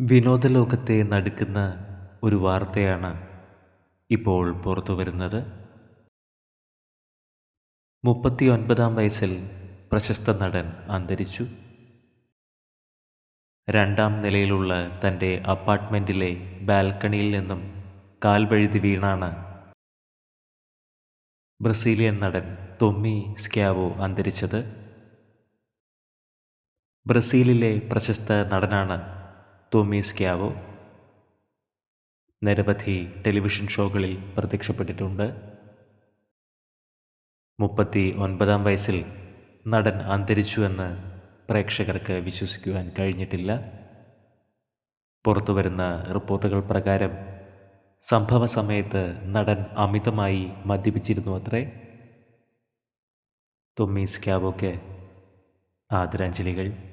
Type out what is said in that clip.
വിനോദലോകത്തെ നടുക്കുന്ന ഒരു വാർത്തയാണ് ഇപ്പോൾ പുറത്തു വരുന്നത്. മുപ്പത്തി ഒൻപതാം വയസ്സിൽ പ്രശസ്ത നടൻ അന്തരിച്ചു. രണ്ടാം നിലയിലുള്ള തന്റെ അപ്പാർട്ട്മെന്റിലെ ബാൽക്കണിയിൽ നിന്നും കാൽവഴുതി വീണാണ് ബ്രസീലിയൻ നടൻ തൊമ്മി സ്കാവോ അന്തരിച്ചത്. ബ്രസീലിലെ പ്രശസ്ത നടനാണ് ടോമി സ്ക്യാവോ നിരവധി ടെലിവിഷൻ ഷോകളിൽ പ്രത്യക്ഷപ്പെട്ടിട്ടുണ്ട്. മുപ്പത്തി ഒൻപതാം വയസ്സിൽ നടൻ അന്തരിച്ചു എന്ന് പ്രേക്ഷകർക്ക് വിശ്വസിക്കുവാൻ കഴിഞ്ഞിട്ടില്ല. പുറത്തുവരുന്ന റിപ്പോർട്ടുകൾ പ്രകാരം സംഭവ സമയത്ത് നടൻ അമിതമായി മദ്യപിച്ചിരുന്നു അത്രേ. തൊമ്മീസ് ക്യാബോക്ക് ആദരാഞ്ജലികൾ.